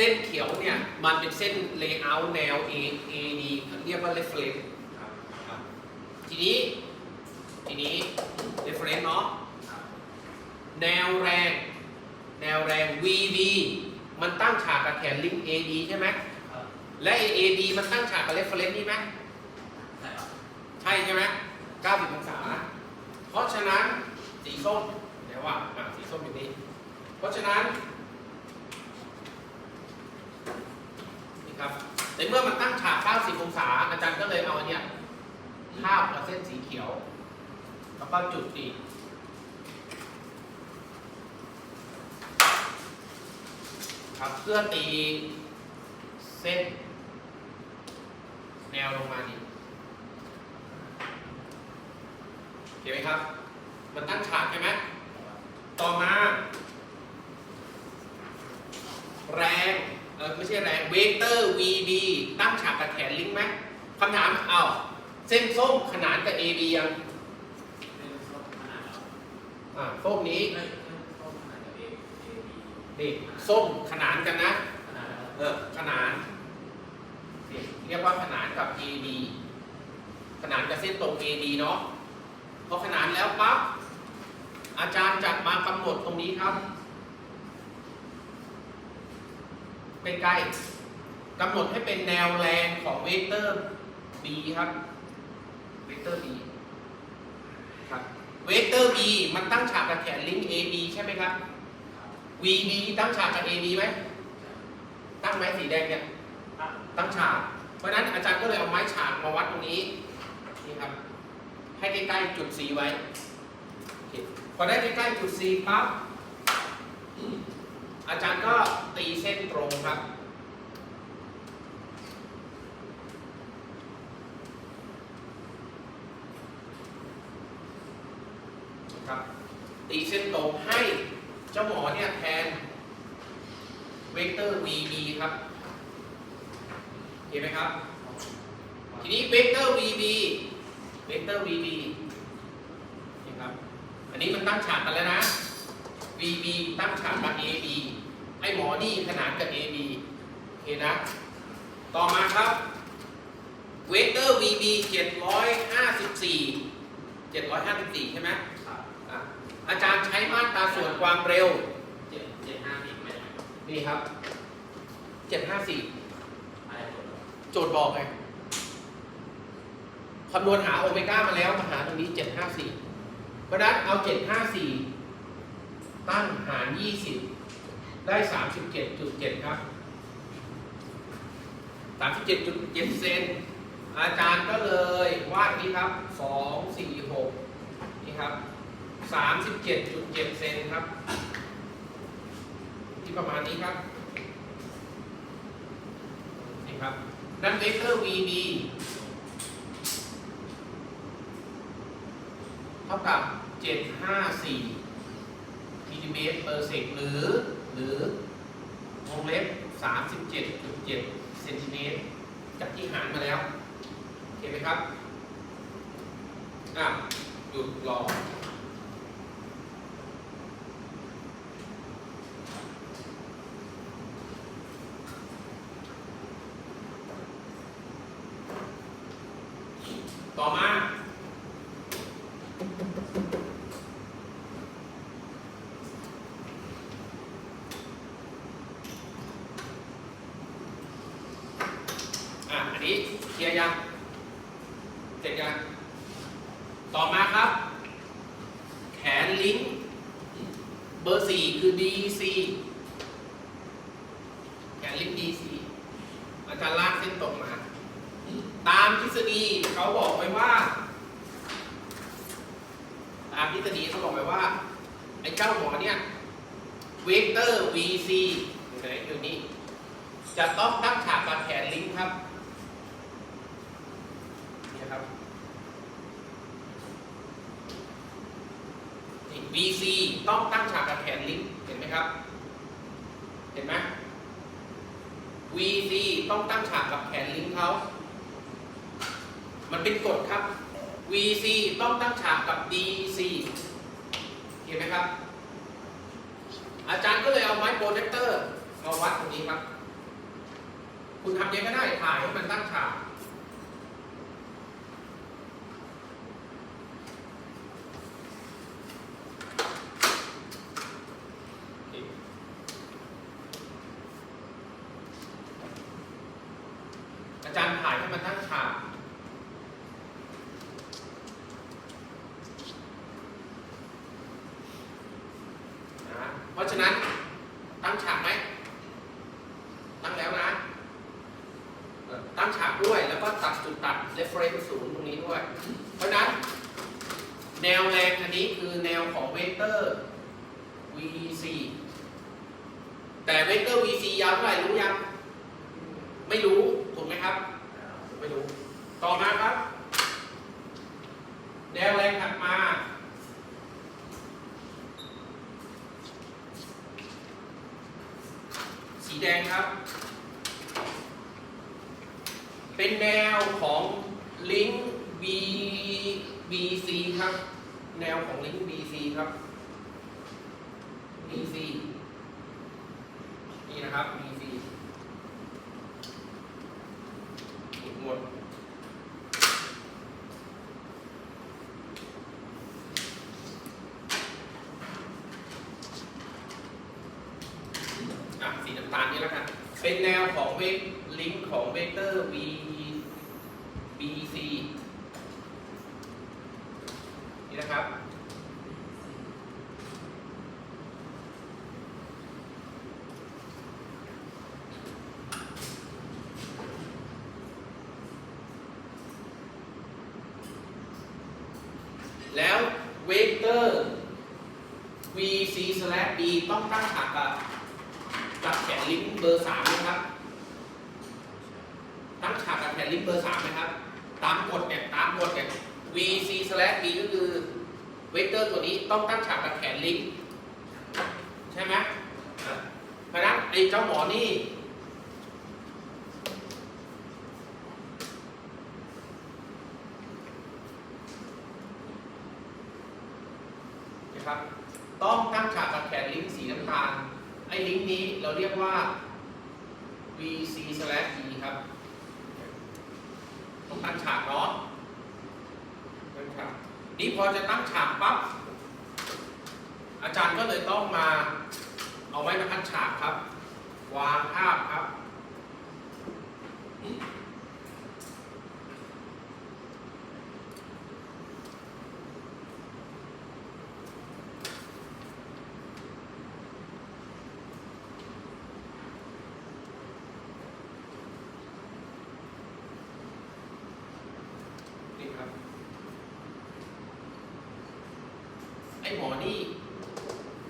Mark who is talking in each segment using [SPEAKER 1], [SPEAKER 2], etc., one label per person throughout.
[SPEAKER 1] ส้นเขียวเนี่ยมันเป็นเส้น layout แนว A A D เรียกว่า reference
[SPEAKER 2] ครับ
[SPEAKER 1] ครับทีนี้ทีนี้ reference เนาะ
[SPEAKER 2] ครับ
[SPEAKER 1] แนวแรงแนวแรง VB มันตั้งฉากกับแขนลิงก์ AD ใช่ไหม
[SPEAKER 2] ครับ
[SPEAKER 1] และ AD มันตั้งฉากกับ reference นี่ไหม
[SPEAKER 2] ใช่ครับ
[SPEAKER 1] ใช่ใช่ไหม90องศา เพราะฉะนั้นสีส้มเดี๋ยวว่าอะสีส้มอยู่นี่เพราะฉะนั้น ครับในเมื่อมันตั้งฉาก 90 องศา อาจารย์ก็เลยเอาเนี้ยทาบกับเส้นสีเขียว แล้วก็จุดอีกครับเพื่อตีเส้น แนวลงมานี่เห็นไหมครับ มันตั้งฉากใช่ไหมต่อมา แรง ไม่ใช่แรงเวกเตอร์ VB ตั้งฉากกับแขนลิงก์ไหมคำถามเอาวเส้นส้มขนานกับ AB ยัง
[SPEAKER 2] เป็นส้มขนาดครับ
[SPEAKER 1] อ่าส้มนี้
[SPEAKER 2] ไม่ไม่ส้มขนาดกับ A A B
[SPEAKER 1] นี่ส้มขนานกันนะ
[SPEAKER 2] ขนาดครับ
[SPEAKER 1] เออขนานนี่เรียกว่าขนานกับ AD ขนานกับเส้นตรง AD เนาะพอขนานแล้วปั๊บอาจารย์จัดมากำหนดตรงนี้ครับ ใกล้ๆกำหนดให้เป็นแนวแรงของเวกเตอร์ B ครับเวกเตอร์ B ครับเวกเตอร์ B มันตั้งฉากกับแขนลิงก์ AB ใช่ไหมครับ vb ตั้งฉากกับ AB ไหมตั้งไหมสีแดงเนี่ย
[SPEAKER 2] ตั้ง
[SPEAKER 1] ฉาก เพราะนั้นอาจารย์ก็เลยเอาไม้ฉากมาวัดตรงนี้นี่ครับให้ใกล้ๆจุด C ไว้พอได้ใกล้ๆจุด C ปั๊บ อาจารย์ก็ตีเส้นตรงครับ ครับ ตีเส้นตรงให้เจ้าหมอเนี่ยแทนเวกเตอร์ VB ครับเห็นไหมครับ ทีนี้เวกเตอร์ VB เวกเตอร์ VB นี่ครับ อันนี้มันตั้งฉากกันแล้วนะ VB ตั้งฉากกับ AB หมอนี่ขนานกับ AB โอเคนะ ต่อมาครับเวกเตอร์ VB 754 754 ใช่ไหม
[SPEAKER 2] ครับ
[SPEAKER 1] อะอาจารย์ใช้มาตราส่วนความเร็ว
[SPEAKER 2] เจ็ดเจ็ดห้าสิบไม่ได้ครับ
[SPEAKER 1] นี่ครับ 754
[SPEAKER 2] อะไรหมดครับ
[SPEAKER 1] โจทย์บอกไงคำนวณหาโอเมก้ามาแล้วมาหาตรงนี้ 754เพราะฉะนั้นเอา 754 ตั้งหาร 20 ได้ 37.7 ครับ 37.7 เซน อาจารย์ก็เลยวาดนี้ครับ 2 4 6 นี่ครับ 37.7 เซนครับ ที่ประมาณนี้ครับ นี่ครับ นั้นเวกเตอร์ VB เท่ากับ 754มิลลิเมตรเปอร์เซกหรือ รือวงเล็บ 37.7เซนติเมตรจากที่หารมาแล้วเห็นไหมครับอะหยุดรอต่อมา อะอันนี้เคลียร์ยังเสร็จยังต่อมาครับ แขนลิงก์เบอร์สี่คือ DC แขนลิงก์ DC อาจารย์ลากเส้นตรงมา ตามทฤษฎีเขาบอกไว้ว่า ตามทฤษฎีเขาบอกไว้ว่า ไอ้เจ้าหมอเนี่ยเวกเตอร์ VC อยู่ไหนอยู่นี้ จะต้องตั้งฉากกับแขนลิงก์ครับนี่ครับ นี่ VC ต้องตั้งฉากกับแขนลิงก์เห็นไหมครับ เห็นไหม VC ต้องตั้งฉากกับแขนลิงก์เขา มันเป็นกฎครับ VC ต้องตั้งฉากกับ DC เห็นไหมครับ อาจารย์ก็เลยเอาไม้โปรเจคเตอร์มาวัดตรงนี้ครับ คุณทำยังไงก็ได้ถ่ายให้มันตั้งฉาก อาจารย์ถ่ายให้มันตั้งฉาก นะเพ ราะฉะนั้นตั้งฉากไหมตั้งแล้วนะเอ่อตั้งฉากด้วยแล้วก็ตัดจุดตัด reference ศูนย์ตรงนี้ด้วย เพราะฉะนั้น แนวแรงอันนี้คือแนวของเวกเตอร์ VC แต่เวกเตอร์ VC ยาวเท่าไหร่รู้ยัง ไม่รู้ถูกไหมครับ ไม่รู้ ต่อมาครับ แนวแรงถัดมา สี แดงครับ เป็นแนวของลิงก์ B BC ครับ แนวของลิงก์ BC ครับ BC นี่นะครับ BC หมด อะสีน้ำ ตาลนี่แล้วกันเป็นแนวของเวกลิงก์ของเวกเตอร์ V BC นี่นะครับ แล้วเวกเตอร์ VC slash B ต้องตั้งฉากกับ กับแขนลิงก์เบอร์สามนะครับ ตั้งฉากกับแขนลิงก์เบอร์สามนะครับ ตามกฎเนี่ยตามกฎเนี่ย VC slash B ก็คือเวกเตอร์ตัวนี้ต้องตั้งฉากกับแขนลิงก์ใช่ไหมเพราะฉะนั้นไอ้เจ้าหมอนี่ นะครับ ต้องตั้งฉากกับแขนลิงก์สีน้ำตาล ไอ้ลิงก์นี้เราเรียกว่า VC slash E ครับ ต้องตั้งฉากเนาะตั้งฉากนี่ พอจะตั้งฉากปั๊บอาจารย์ก็เลยต้องมาเอาไว้บรรทัดฉากครับ วางภาพครับ ไอ้หมอนี่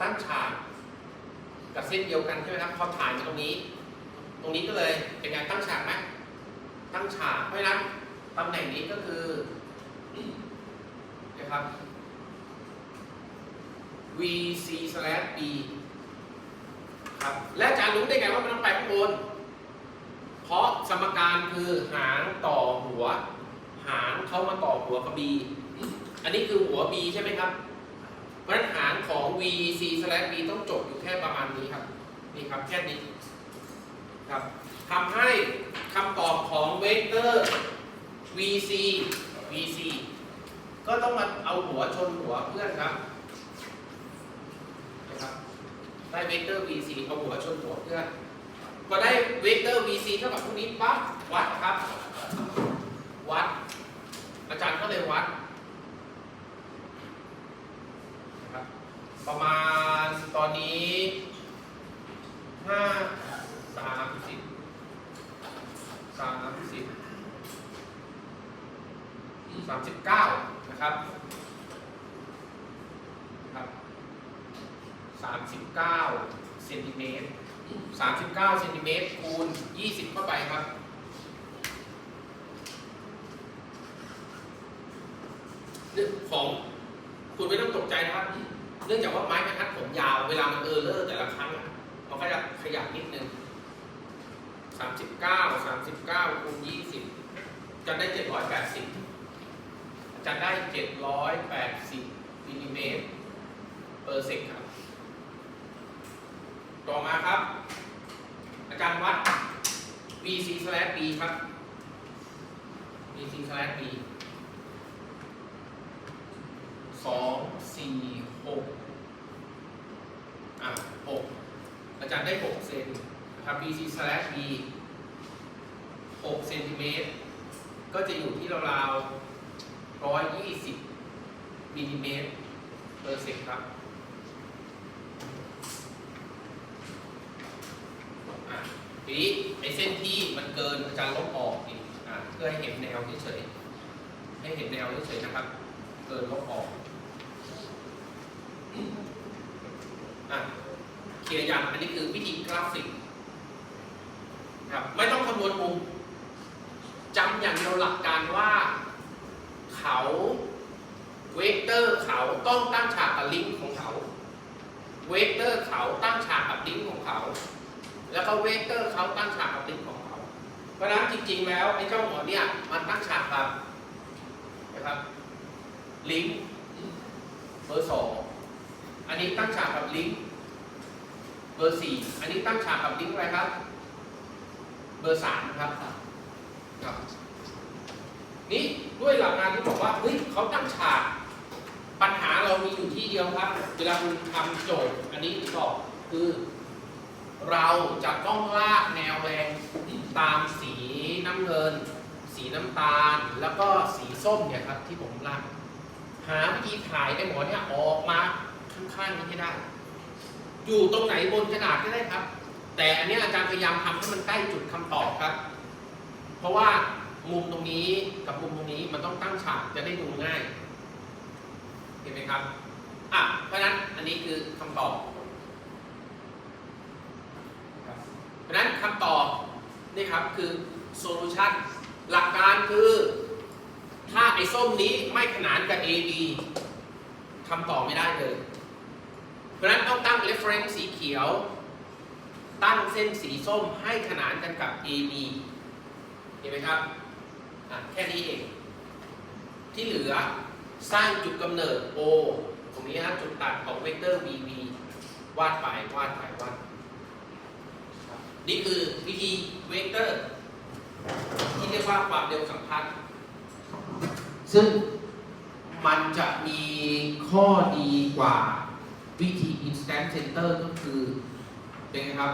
[SPEAKER 1] ตั้งฉากกับเส้นเดียวกันใช่ไหมครับพอถ่ายมาตรงนี้ ตรงนี้ก็เลยเป็นการตั้งฉากไหมตั้งฉากเพราะฉะนั้นตำแหน่งนี้ก็คือนะครับ VC slash B ครับ และอาจารย์รู้ได้ไงว่ามันต้องไปข้างบน เพราะสมการคือหางต่อหัว หางเข้ามาต่อหัวกับ B อันนี้คือหัว B ใช่ไหมครับ ราะฉะนั้นหางของ VC slash B ต้องจบอยู่แค่ประมาณนี้ครับ นี่ครับแค่นี้ครับทำให้คำตอบของเวกเตอร์ VC VC ก็ต้องมาเอาหัวชนหัวเพื่อนครับนะครับ ได้เวกเตอร์ VC เอาหัวชนหัวเพื่อน พอได้เวกเตอร์ VC เท่ากับพวกนี้ปั๊บวัดครับ วัด อาจารย์ก็เลยวัดนะครับประมาณตอนนี้ห้าสามสิบสามสิบสามสิบเก้านะครับครับสามสิบเก้าเซนติเมตรสามสิบเก้าเซนติเมตรคูณยี่สิบเข้าไปครับของคุณไม่ต้องตกใจนะครับ เนื่องจากว่าไม้บรรทัดผมยาวเวลามันเออเลอร์แต่ละครั้งมันก็จะขยับนิดนึงสามสิบเก้าสามสิบเก้าคูณยี่สิบจะได้เจ็ดร้อยแปดสิบจะได้เจ็ดร้อยแปดสิบมิลลิเมตรเปอร์เซกครับ ต่อมาครับ อาจารย์วัด V bc slash b ครับ bc slash b สองสี่หกอะหกอาจารย์ได้หกเซนนะครับ bc slash b หกเซนติเมตรก็จะอยู่ที่ราวๆร้อยยี่สิบมิลลิเมตรเปอร์เซกครับ อะ ทีนี้ไอ้เส้นที่มันเกินอาจารย์ลบออกอีกอ่เพื่อให้เห็นแนวเฉยให้เห็นแนวเฉยนะครับ เกินลบออกอะเคลียร์ยังอันนี้คือวิธีกราฟิกครับไม่ต้องคำนวณมุมจำอย่างเดียวหลักการว่า เขาเวกเตอร์เขาต้องตั้งฉากกับลิงก์ของเขา เวกเตอร์เขาตั้งฉากกับลิงก์ของเขา แล้วก็เวกเตอร์เขาตั้งฉากกับลิงก์ของเขา เพราะฉะนั้นจริง ๆ แล้วไอ้เจ้าหมอเนี่ยมันตั้งฉากกับนะครับลิงก์เบอร์สองอันนี้ตั้งฉากกับลิงก์เบอร์สี่อันนี้ตั้งฉากกับลิงก์อะไรครับ เบอร์สามครับครับ นี่ด้วยหลักการที่บอกว่าเฮ้ยเขาตั้งฉาก ปัญหาเรามีอยู่ที่เดียวครับ เวลาคุณทำโจทย์อันนี้ตอบคือ เราจะต้องลากแนวแรงตามสีน้ำเงิน สีน้ำตาล แล้วก็สีส้มเนี่ยครับที่ผมลากหาวิธีถ่ายไอ้หมอเนี่ยออกมาข้างๆนี้ให้ได้ อยู่ตรงไหนบนกระดาษก็ได้ครับ แต่อันนี้อาจารย์พยายามทำให้มันใกล้จุดคำตอบครับ เพราะว่ามุมตรงนี้กับมุมตรงนี้มันต้องตั้งฉากจะได้ดูง่าย เห็นไหมครับ อะ เพราะนั้นอันนี้คือคำตอบ เพราะนั้นคำตอบนี่ครับคือโซลูชันหลักการคือ ถ้าไอ้ส้มนี้ไม่ขนานกับ AB คำตอบไม่ได้เลย เพราะนั้นต้องตั้ง reference สีเขียว ตั้งเส้นสีส้มให้ขนานกันกับ AB เห็นไหมครับอะแค่นี้เอง ที่เหลือสร้างจุดกำเนิด O ตรงนี้ฮะจุดตัดของเวกเตอร์ VB วาดไปวาดไปวาด นี่คือวิธีเวกเตอร์ ที่เรียกว่าความเร็วสัมพันธ์ซึ่งมันจะมีข้อดีกว่าวิธี instant center ก็คือเป็นไงครับ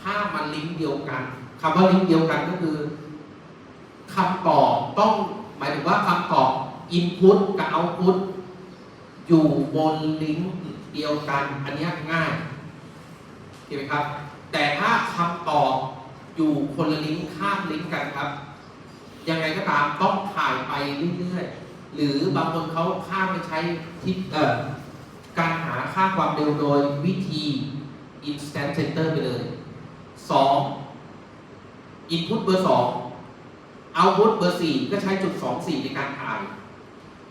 [SPEAKER 1] ถ้ามันลิงก์เดียวกันคำว่าลิงก์เดียวกันก็คือคำตอบต้องหมายถึงว่าคำตอบ input กับ output อยู่บนลิงก์เดียวกัน อันนี้ง่าย เห็นไหมครับ แต่ถ้าคำตอบอยู่คนละลิงก์ข้ามลิงก์กันครับ ยังไงก็ตามต้องถ่ายไปเรื่อยๆ หรือบางคนเขาข้ามไปใช้ทิศเอ่อการหาค่าความเร็วโดยวิธี instant center ไปเลย 2 input เบอร์ 2 output เบอร์ 4 ก็ใช้จุด 24 ในการถ่าย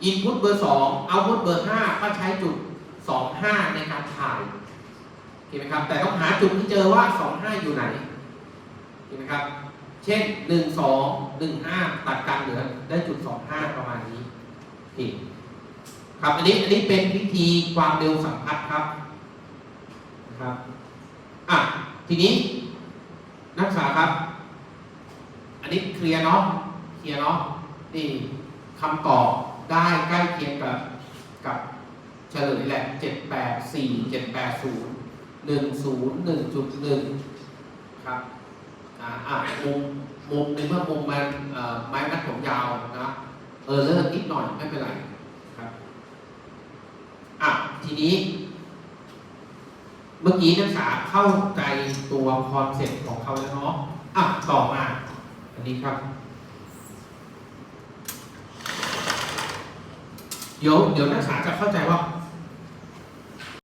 [SPEAKER 1] input เบอร์ 2 output เบอร์ 5 ก็ใช้จุด 25 ในการถ่าย เห็นไหมครับ แต่ต้องหาจุดที่เจอว่า 25 อยู่ไหนเห็นไหมครับ เช่น 1 2 1 5 ตัดกันเหลือได้จุด 25 ประมาณนี้โอเครับ อันนี้อันนี้เป็นวิธีความเร็วสัมพัทธ์ครับนะครับอะทีนี้นักศึกษาครับ อันนี้เคลียร์เนาะเคลียร์เนาะนี่คำตอบได้ใกล้เคียงกับกับเฉลยแหละ 784 780 หนึ่งศูนย์หนึ่งจุดหนึ่งครับอ่าอะมุมมุมในเมื่อมุมมันเอ่อไม้มัดผมยาวนะเออเลิกนิดหน่อยไม่เป็นไรครับอะทีนี้ เมื่อกี้นักศึกษาเข้าใจตัวคอนเซ็ปต์ของเขาแล้วเนาะอะต่อมา อันนี้ครับ เดี๋ยวเดี๋ยวนักศึกษาจะเข้าใจว่า